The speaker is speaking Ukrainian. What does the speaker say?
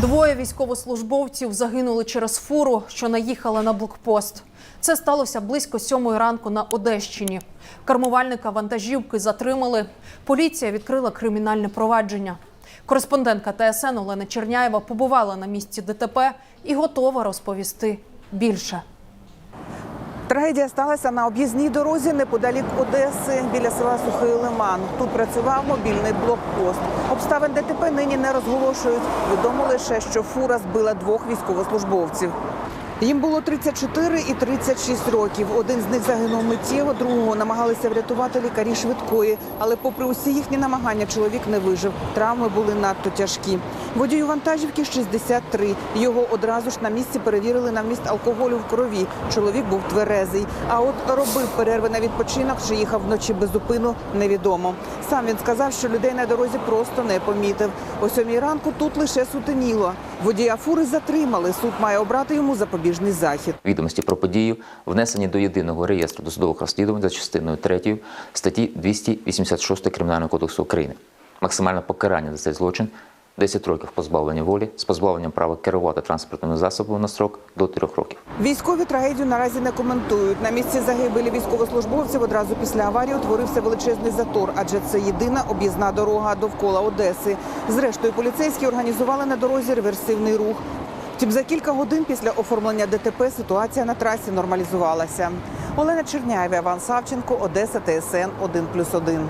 Двоє військовослужбовців загинули через фуру, що наїхала на блокпост. Це сталося близько сьомої ранку на Одещині. Кермувальника вантажівки затримали. Поліція відкрила кримінальне провадження. Кореспондентка ТСН Олена Черняєва побувала на місці ДТП і готова розповісти більше. Трагедія сталася на об'їзній дорозі неподалік Одеси біля села Сухий Лиман. Тут працював мобільний блокпост. Обставин ДТП нині не розголошують. Відомо лише, що фура збила двох військовослужбовців. Їм було 34 і 36 років. Один з них загинув миттєво, другого намагалися врятувати лікарі швидкої. Але, попри усі їхні намагання, чоловік не вижив. Травми були надто тяжкі. Водію вантажівки 63. Його одразу ж на місці перевірили на вміст алкоголю в крові. Чоловік був тверезий. А от робив перерви на відпочинок чи їхав вночі без зупину, невідомо. Сам він сказав, що людей на дорозі просто не помітив. О сьомій ранку тут лише сутеніло. Водія фури затримали. Суд має обрати йому запобіжний захід. Відомості про подію внесені до єдиного реєстру досудових розслідувань за частиною 3 статті 286 Кримінального кодексу України. Максимальне покарання за цей злочин 10 років позбавлення волі з позбавленням права керувати транспортними засобами на строк до 3 років. Військові трагедію наразі не коментують. На місці загибелі військовослужбовців одразу після аварії утворився величезний затор, адже це єдина об'їзна дорога довкола Одеси. Зрештою, поліцейські організували на дорозі реверсивний рух. Втім, за кілька годин після оформлення ДТП ситуація на трасі нормалізувалася. Олена Черняєва, Іван Савченко, Одеса, ТСН 1+,1.